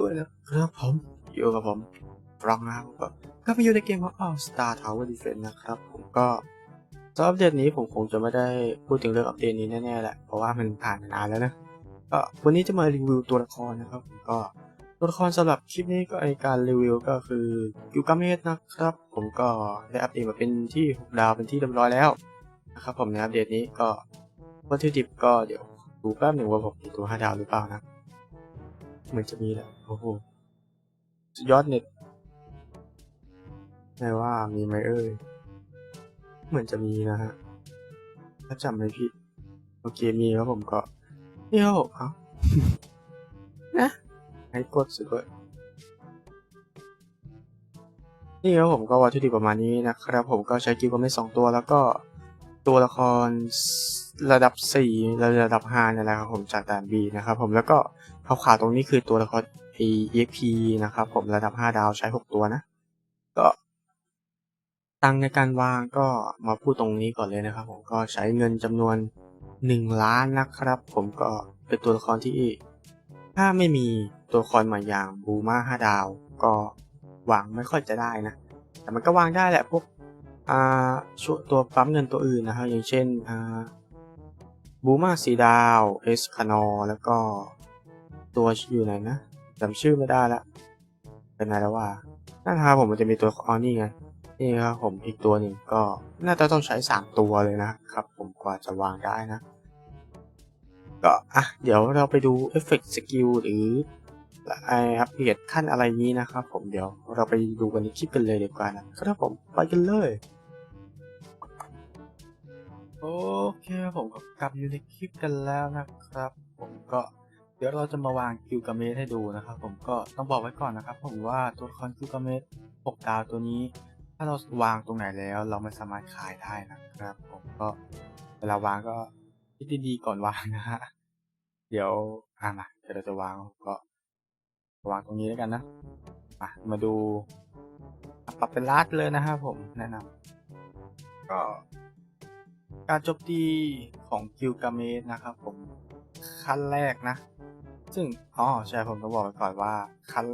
ด้วยนะครับผมอยู่กับผมฟรองนะครับก็ก็มาอยู่ในเกมของ All Star Tower Defense นะครับ ผมก็สำหรับอัปเดตนี้ผมคงจะไม่ได้พูดถึงเรื่องอัปเดตนี้แน่ๆแหละ เพราะว่ามันผ่านมานานแล้วนะ ก็วันนี้จะมารีวิวตัวละครนะครับผมก็ตัวละครสำหรับคลิปนี้ก็ในการรีวิวก็คือกิวกาเมสนะครับ ผมก็ได้อัปเดตมาเป็นที่6ดาวเป็นที่เรียบร้อยแล้วนะครับผมในอัปเดตนี้ก็วัตถุดิบก็เดี๋ยวดูแป๊บหนึ่งว่าผมมีตัว5ดาวหรือเปล่านะ เหมือนจะมีแหละโอ้โหสุดยอดเน็ตไม่ว่ามีไหมเอ่ยเหมือนจะมีนะฮะ ถ้าจำไม่ผิด โอเคมีครับผมก็นี่ครับผมเอานะให้กดสุดเลยนี่ครับผมก็วัตถุดิบประมาณนี้นะครับ ผมก็ใช้กิวก็ไม่สองตัวแล้วก็ตัวละครระดับสี่ระดับห้าเนี่ยแหละครับผมจากด่านบีนะครับผมแล้วก็ ขาวๆตรงนี้คือตัวละคร EXP นะครับผมระดับ 5 ดาวใช้ 6 ตัวนะ ก็ตังในการวางก็มาพูดตรงนี้ก่อนเลยนะครับผมก็ใช้เงินจำนวน 1 ล้านนะครับ ผมก็เป็นตัวละครที่ ถ้าไม่มีตัวละครใหม่อย่างบูมา 5 ดาว ก็วางไม่ค่อยจะได้นะ แต่มันก็วางได้แหละพวกอ่าช่วตัวปั๊มเงินตัวอื่นนะครับอย่างเช่นอ่าบูมาสีดาว เอสคานอแล้วก็ ตัวอยู่ไหนนะจำชื่อไม่ได้ละเป็นไงแล้วว่าน่าทาผมมันจะมีตัวอ๋อนี่ไงนี่ครับผมอีกตัวหนึ่งก็น่าจะต้องใช้สามตัวเลยนะครับ ผมกว่าจะวางได้นะ ก็อะเดี๋ยวเราไปดูเอฟเฟกต์สกิลหรือไออัปเดตขั้นอะไรนี้นะครับผมเดี๋ยวเราไปดูกันในคลิปกันเลยดีกว่านะครับผมไปกันเลยโอเคผมก็กลับอยู่ในคลิปกันแล้วนะครับ ผมก็ ดี๋ยวเราจะมาวางคิวกาเมสให้ดูนะครับ ผมก็ต้องบอกไว้ก่อนนะครับ ผมว่าตัวละครคิวกาเมส6ดาวตัวนี้ ถ้าเราวางตรงไหนแล้วเราไม่สามารถขายได้นะครับ ผมก็เวลาวางก็คิดดีๆก่อนวางนะฮะเดี๋ยวอ่ามาเดี๋ยวเราจะวางก็วางตรงนี้แล้วกันนะมามาดูปรับเป็นลาดเลยนะครับผมแนะนำก็การโจมตีของกิลกาเมสนะครับผมขั้นแรกนะ ซึ่งอ๋อใช่ผมต้องบอกไว้ก่อนว่าขั้น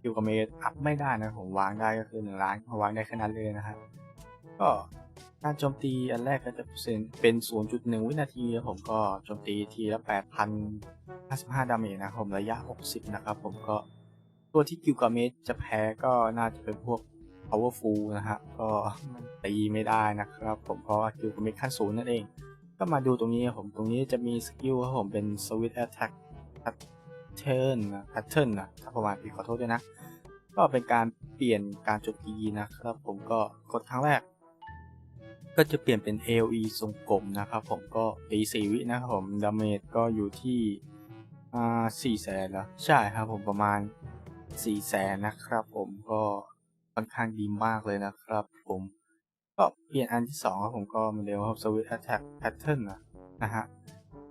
กิลกาเมสอัพไม่ได้นะผมวางได้ก็คือหนึ่งล้านวางได้แค่นั้นเลยนะครับก็การโจมตีอันแรกก็จะเป็น 0.1 วินาทีผมก็โจมตีทีละ 8,055 ดาเมจนะผมระยะ 60 นะครับผมก็ตัวที่กิลกาเมสจะแพ้ก็น่าจะเป็นพวก powerful นะฮะก็ตีไม่ได้นะครับ ผมเพราะว่าคิวผมมีขั้นศูนย์นั่นเอง ก็มาดูตรงนี้ผมตรงนี้จะมีสกิลครับผมเป็น swift attack pattern นะ pattern นะถ้าประมาณผิดขอโทษด้วยนะ ก็เป็นการเปลี่ยนการโจมตีนะครับ ผมก็กดครั้งแรก ก็จะเปลี่ยนเป็น AOE ทรงกลมนะครับผมก็ตี4วินะครับผมดาเมจก็อยู่ที่อ่า4แสนแล้วใช่ครับผมประมาณ4แสนนะครับผมก็ค่อนข้างดีมากเลยนะครับ ผมก็เปลี่ยนอันที่สองครับผมก็มือนเดิมครับ switch attack pattern นะนะฮะ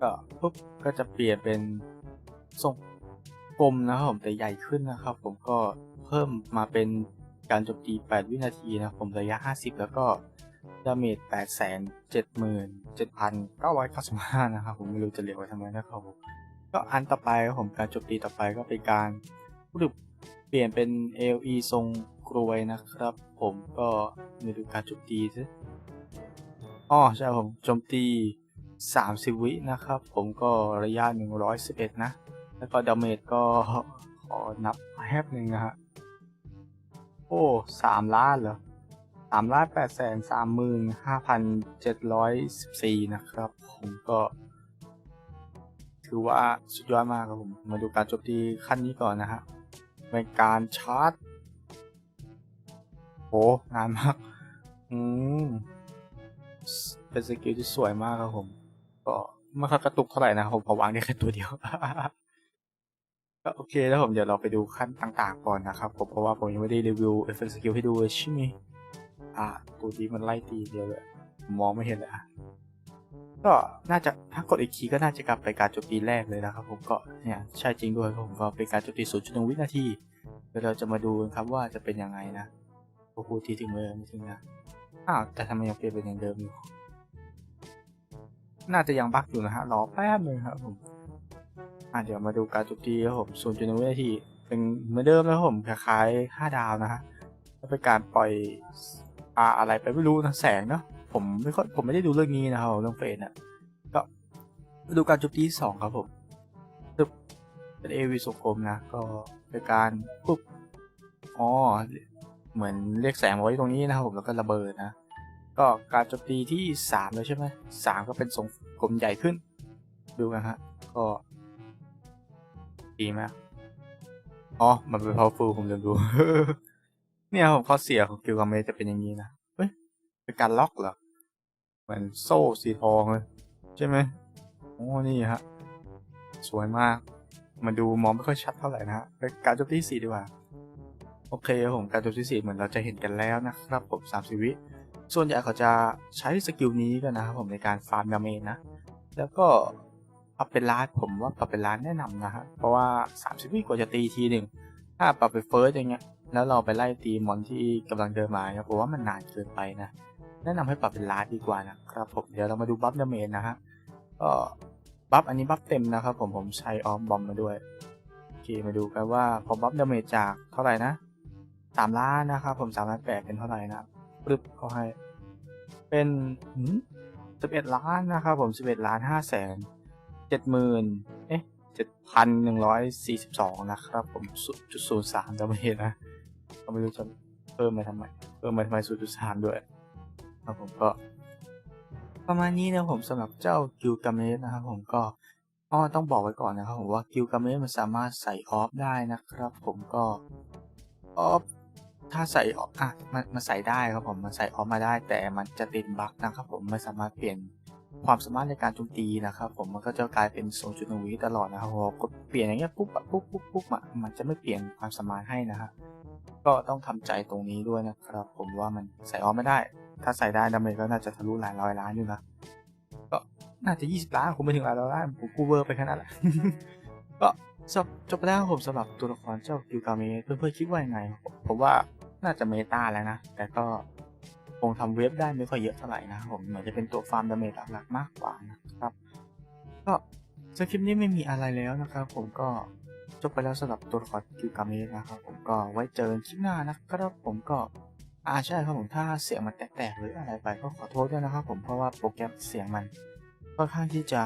ก็ปุ๊บก็จะเปลี่ยนเป็นทรง ลมนะครับผมแต่ใหญ่ขึ้นนะครับ ผมก็เพิ่มมาเป็นการโจมตี 8 วินาทีนะผมระยะ 50 แล้วก็ดาเมจ8 7 7 995นะครับผมไม่รู้จะเรียกไว้ทำไมนะครับผมก็อันต่อไปผมการโจมตีต่อไปก็เป็นการรูปเปลี่ยนเป็น AOE ทรงกรวยนะครับ ผมก็มาดูการโจมตีซิอ๋อใช่ผมโจมตี 30 วินะครับ ผมก็ระยะ 111 นะ แล้วก็ดาเมจก็ขอนับแป๊บหนึ่งนะฮะ โอ้สามล้านเหรอสามล้านแปดแสนสามหมื่นห้าพันเจ็ดร้อยสิบสี่นะครับ ผมก็ ถือว่าสุดยอดมากครับผม มาดูการจมตีขั้นนี้ก่อนนะฮะเป็นการชาร์จโหนานมาก อืม เป็นสกิลที่สวยมากครับผม ก็ไม่ค่อยกระตุกเท่าไหร่นะผมพอวางได้แค่ตัวเดียว ก็โอเคแล้วผมเดี๋ยวเราไปดูขั้นต่างๆก่อนนะครับผมเพราะว่าผมยังไม่ได้รีวิวเอฟเฟกต์สกิลให้ดูเลยใช่ไหมอ่าตัวนี้มันไล่ตีเดียวเลยมองไม่เห็นเลยอะก็น่าจะถ้ากดอีกทีก็น่าจะกลับไปการโจมตีแรกเลยนะครับผมก็เนี่ยใช่จริงด้วยผมก็เป็นการโจมตีศูนย์จุดหนึ่งวินาทีเดี๋ยวเราจะมาดูกันครับว่าจะเป็นยังไงนะโอ้โหทีถึงเลยไม่ถึงนะอ้าวแต่ทำไมยังเปลี่ยนเป็นอย่างเดิมอยู่น่าจะยังบั๊กอยู่นะฮะรอแป๊บนึงครับผม อะเดี๋ยวมาดูการโจมตีครับผม0.1วินาที เป็นเหมือนเดิมนะครับผมคล้ายๆห้าดาวนะฮะแล้วเป็นการปล่อยอ่าอะไรไปไม่รู้นะแสงเนาะผมไม่ค่อยผมไม่ได้ดูเรื่องนี้นะครับเรื่องเฟสเนี่ยก็มาดูการจุดที่สองครับผมตึบเป็นเอวีสุกรมนะ ก็เป็นการปุ๊บอ๋อเหมือนเรียกแสงไว้ตรงนี้นะครับผมแล้วก็ระเบิดนะก็การโจมตีที่สามแล้วใช่ไหมสามก็เป็นทรงกลมใหญ่ขึ้น ดูกันฮะ ก็ ดีมาก อ๋อ มันเป็น powerful ผมลืมดู เนี่ยผมข้อเสียของกิลกาเมจะเป็นอย่างนี้นะ เฮ้ย เป็นการล็อกเหรอ เหมือนโซ่สีทองเลย ใช่ไหมโอ้นี่ฮะ สวยมาก มันดูมองไม่ค่อยชัดเท่าไหร่นะฮะไปการโจมตีสี่ดีกว่า โอเคผมการโจมตีสี่เหมือนเราจะเห็นกันแล้วนะครับผมสามสิวิส่วนใหญ่เขาจะใช้สกิลนี้กันนะครับผมในการฟาร์มดาเมจนะ แล้วก็ ปรับเป็นล้านผมว่าปรับเป็นล้านแนะนำนะฮะเพราะว่า 30 วิกว่าจะตีทีหนึ่งถ้าปรับไปเฟิร์สอย่างเงี้ยแล้วเราไปไล่ตีมอนที่กำลังเดินมาเนี่ยผมว่ามันนานเกินไปนะแนะนำให้ปรับเป็นล้านดีกว่านะครับผมเดี๋ยวเรามาดูบัฟดาเมจนะฮะก็บัฟอันนี้บัฟเต็มนะครับผมผมใช้ออมบอมมาด้วยโอเคมาดูกันว่าพอบัฟดาเมจจากเท่าไหร่นะสามล้านนะครับผมสามล้านแปดเป็นเท่าไหร่นะครับปึ๊บเขาให้เป็นสิบเอ็ดล้านนะครับผมสิบเอ็ดล้านห้าแสน เจ็ดหมื่นเอ๊ะเจ็ดพันหนึ่งร้อยสี่สิบสองนะครับผมจุดศูนย์สามจะไม่เห็นนะก็ไม่รู้จะเพิ่มมาทำไม เพิ่มมาทำไมศูนย์จุดสามด้วยครับผมก็ ประมาณนี้นะผมสำหรับเจ้ากิลกาเมสนะครับผมก็อ้อต้องบอกไว้ก่อนนะครับผมว่ากิลกาเมสมันสามารถใส่ออฟได้นะครับ ผมก็ออฟถ้าใส่ออกอะมันมันใส่ได้ครับผมมันใส่ออกมาได้ แต่มันจะติดบั๊กนะครับผมไม่สามารถเปลี่ยน ความสามารถในการโจมตีนะครับ ผมมันก็จะกลายเป็นโซนจุดหนึ่งวิตลอดนะครับพอกดเปลี่ยนอย่างเงี้ยปุ๊บปุ๊บปุ๊บปุ๊บมันจะไม่เปลี่ยนความสามารถให้นะฮะก็ต้องทำใจตรงนี้ด้วยนะครับ ผมว่ามันใส่ออกไม่ได้ ถ้าใส่ได้ดาเมจก็น่าจะทะลุหลายร้อยล้านอยู่นะก็น่าจะ 20 ล้านคงไม่ถึงหลายร้อยล้านผมกูเวอร์ไปขนาดละก็จบจบไปแล้วครับผมสำหรับตัวละครเจ้ากิลกาเมเพื่อนๆคิดว่ายังไง ผมว่าน่าจะเมตาแล้วนะ แต่ก็ งทำเว็บได้ไม่ค่อยเยอะเท่าไหร่นะครับผมเหมือนจะเป็นตัวฟาร์มดาเมจหลักๆมากกว่านะครับ ก็สคริปต์นี้ไม่มีอะไรแล้วนะครับ ผมก็จบไปแล้วสำหรับตัวละครกิลกาเมสนะครับ ผมก็ไว้เจอกันคลิปหน้านะครับผมก็อาใช่ครับผมถ้าเสียงมันแตกๆหรืออะไรไปก็ขอโทษด้วยนะครับ ผมเพราะว่าโปรแกรมเสียงมันค่อนข้างที่จะ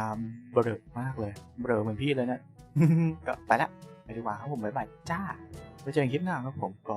เบลอมากเลยเบลอเหมือนพี่เลยนะก็ไปละไปดีกว่าครับผมบ๊ายบายจ้าไว้เจอกันคลิปหน้าครับผมก็